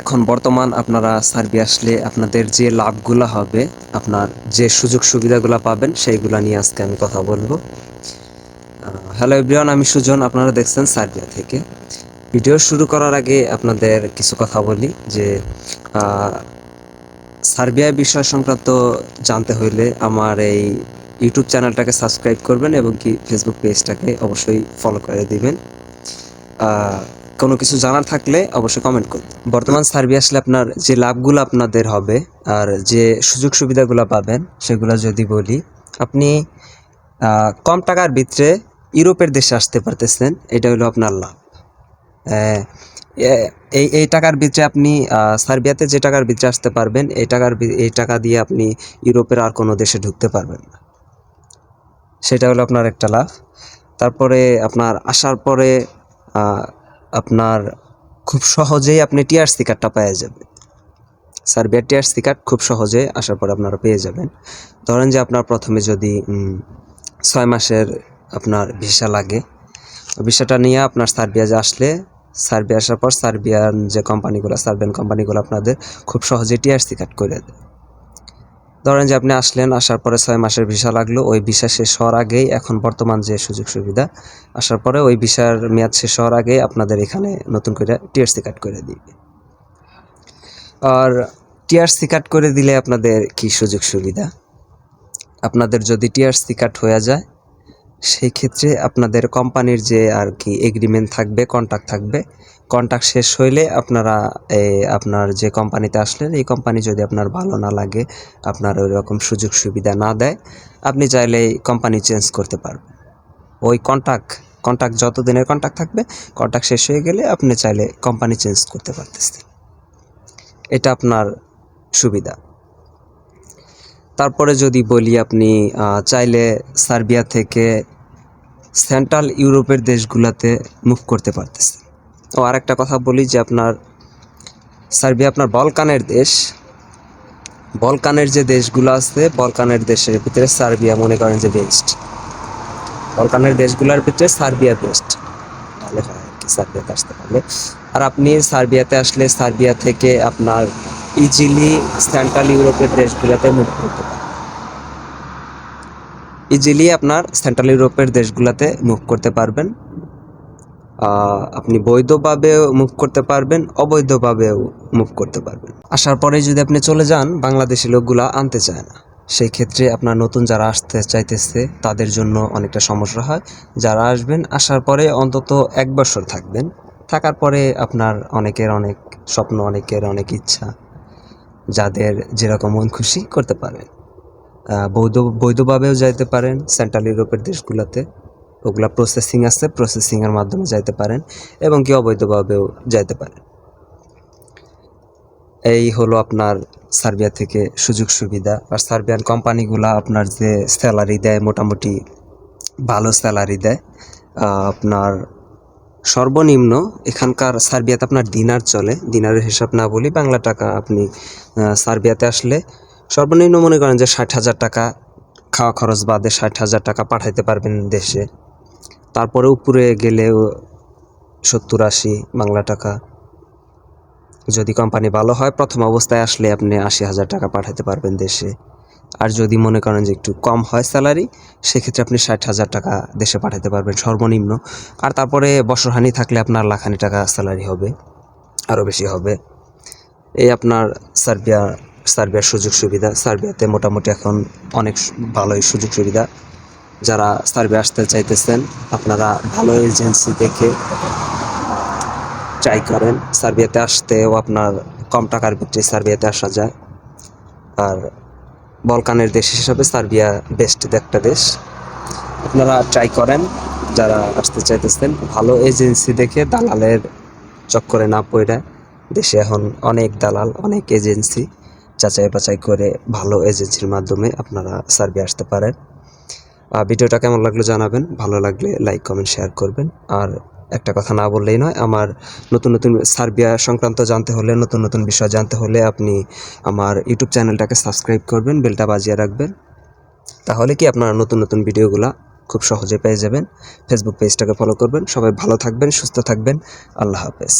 এখন বর্তমান আপনারা সার্বিয়া আসলে আপনাদের যে লাভগুলো হবে, আপনার যে সুযোগ সুবিধাগুলো পাবেন, সেইগুলো নিয়ে আজকে আমি কথা বলব। হ্যালো এভরিওয়ান, আমি সুজন, আপনারা দেখছেন সার্বিয়া থেকে। ভিডিও শুরু করার আগে আপনাদের কিছু কথা বলি, যে সার্বিয়া বিষয় সংক্রান্ত জানতে হইলে আমার এই ইউটিউব চ্যানেলটাকে সাবস্ক্রাইব করবেন এবং কি ফেসবুক পেজটাকে অবশ্যই ফলো করে দিবেন। কোনো কিছু জানার থাকলে অবশ্যই কমেন্ট করুন। বর্তমান সার্ভে আসলে আপনার যে লাভগুলো আপনাদের হবে আর যে সুযোগ সুবিধাগুলো পাবেন সেগুলো যদি বলি আপনি কম টাকার ভিতরে ইউরোপের দেশে আসতে পারতেছেন এটা হলো আপনার লাভ। আহ, এই এই টাকার ভিতরে আপনি সার্বিয়াতে যে টাকার ভিতরে আসতে পারবেন এই টাকার এই টাকা দিয়ে আপনি ইউরোপের আর কোনো দেশে ঢুকতে পারবেন না। সেটা হলো আপনার একটা লাভ। তারপরে আপনার আসার পরে আপনার খুব সহজেই আপনি টিআরসি কার্ডটা পেয়ে যাবেন। সার্বিয়ার টিআরসি কার্ড খুব সহজে আসার পরে আপনারা পেয়ে যাবেন। ধরেন যে আপনার প্রথমে যদি ছয় মাসের আপনার ভিসা লাগে ভিসাটা নিয়ে আপনার সার্বিয়া যে আসলে, সার্বিয়া আসার পর সার্বিয়ান যে কোম্পানিগুলো সার্বিয়ান কোম্পানিগুলো আপনাদের খুব সহজে টিআরসি কার্ড করে দেয়। ধরেন যে আপনি আসলেন, আসার পরে ছয় মাসের ভিসা লাগল, ওই ভিসা শেষ হওয়ার আগেই এখন বর্তমান যে সুযোগ সুবিধা, আসার পরে ওই ভিসার মেয়াদ শেষ হওয়ার আগেই আপনাদের এখানে নতুন করে টিআরসি কার্ড করে দিবে। আর টিআরসি কার্ড করে দিলে আপনাদের কি সুযোগ সুবিধা? আপনাদের যদি টিআরসি কার্ড হয়ে যায় সেই ক্ষেত্রে আপনাদের কোম্পানির যে আর কি এগ্রিমেন্ট থাকবে কন্ট্রাক্ট থাকবে কন্ট্রাক্ট শেষ হইলে আপনারা আপনার যে কোম্পানিতে আসলেন, এই কোম্পানি যদি আপনার ভালো না লাগে, আপনার ওই রকম সুযোগ সুবিধা না দেয়, আপনি চাইলেই কোম্পানি চেঞ্জ করতে পারবেন। ওই কন্ট্রাক্ট কন্ট্রাক্ট যত দিনের কন্ট্রাক্ট থাকবে কন্ট্রাক্ট শেষ হয়ে গেলে আপনি চাইলে কোম্পানি চেঞ্জ করতে পারতেছেন। এটা আপনার সুবিধা। তারপরে যদি বলি আপনি চাইলে সার্বিয়া থেকে সেন্ট্রাল ইউরোপের দেশগুলোতে মুভ করতে পারতেছে। ও আরেকটা কথা বলি যে আপনার সার্বিয়া আপনার বলকানের দেশ। বলকানের যে দেশগুলো আছে, বলকানের দেশের ভিতরে সার্বিয়া মনে করেন যে বেস্ট বলকানের দেশগুলোর ভিতরে সার্বিয়া বেস্ট তাহলে আর সার্বিয়াতে আসতে পারলে। আর আপনি সার্বিয়াতে আসলে সার্বিয়া থেকে আপনার ইজিলি সেন্ট্রাল ইউরোপের দেশগুলোতে মুভ করতে পারেন ইজিলি আপনার সেন্ট্রাল ইউরোপের দেশগুলোতে মুভ করতে পারবেন। আপনি বৈধভাবেও মুভ করতে পারবেন অবৈধভাবেও মুভ করতে পারবেন। আসার পরে যদি আপনি চলে যান বাংলাদেশি লোকগুলা আনতে চায় না। সেই ক্ষেত্রে আপনার নতুন যারা আসতে চাইতেছে তাদের জন্য অনেকটা সমস্যা হয়। যারা আসবেন আসার পরে অন্তত এক বছর থাকবেন। থাকার পরে আপনার অনেকের অনেক স্বপ্ন অনেকের অনেক ইচ্ছা যাদের যেরকম মন খুশি করতে আহ, বৈধ, বৈধভাবেও যাইতে পারেন সেন্ট্রাল ইউরোপের দেশগুলোতে। ওগুলা প্রসেসিং আছে প্রসেসিংয়ের মাধ্যমে যাইতে পারেন এবং কি অবৈধভাবেও যাইতে পারেন। এই হলো আপনার সার্বিয়া থেকে সুযোগ সুবিধা। আর সার্বিয়ান কোম্পানিগুলা আপনার যে স্যালারি দেয়, মোটামুটি ভালো স্যালারি দেয় আপনার সর্বনিম্ন এখানকার সার্বিয়াতে আপনার দিনার চলে। দিনারের হিসাব না বলি বাংলা টাকা আপনি সার্বিয়াতে আসলে সর্বনিম্ন মনে করেন যে ষাট হাজার টাকা খাওয়া খরচ বাদে ষাট হাজার টাকা পাঠাইতে পারবেন দেশে। তারপরে উপরে গেলেও সত্তর আশি বাংলা টাকা। যদি কোম্পানি ভালো হয়, প্রথম অবস্থায় আসলে আপনি আশি হাজার টাকা পাঠাতে পারবেন দেশে। আর যদি মনে করেন যে একটু কম হয় স্যালারি সেক্ষেত্রে আপনি ষাট হাজার টাকা দেশে পাঠাতে পারবেন সর্বনিম্ন। আর তারপরে বছরহানি থাকলে আপনার লাখানি টাকা স্যালারি হবে, আরও বেশি হবে। এই আপনার সার্বিয়া সার্বিয়ার সুযোগ সুবিধা। সার্বিয়াতে মোটামুটি এখন অনেক ভালোই সুযোগ সুবিধা। যারা সার্বিয়া আসতে চাইতেছেন, আপনারা ভালো এজেন্সি দেখে ট্রাই করেন। সার্বিয়াতে আসতেও আপনার কম টাকার ভিতরে সার্বিয়াতে আসা যায়। আর বলকানের দেশ হিসাবে সার্বিয়া বেস্ট একটা দেশ। আপনারা ট্রাই করেন, যারা আসতে চাইতেছেন, ভালো এজেন্সি দেখে দালালের চক্করে না পড়ে দেশে এখন অনেক দালাল, অনেক এজেন্সি। যাচাই বাছাই করে ভালো এজেন্সির মাধ্যমে আপনারা সার্ভে আসতে পারেন। ভিডিওটা কেমন লাগল জানাবেন। ভালো লাগলে লাইক কমেন্ট শেয়ার করবেন। আর একটা কথা না বললেই নয়, আমার নতুন নতুন সার্বিয়া সংক্রান্ত জানতে হলে, নতুন নতুন বিষয় জানতে হলে আপনি আমার ইউটিউব চ্যানেলটাকে সাবস্ক্রাইব করবেন বেলটা বাজিয়ে রাখবেন। তাহলে কি আপনারা নতুন নতুন ভিডিওগুলা খুব সহজে পেয়ে যাবেন। ফেসবুক পেজটাকে ফলো করবেন। সবাই ভালো থাকবেন, সুস্থ থাকবেন। আল্লাহ হাফেজ।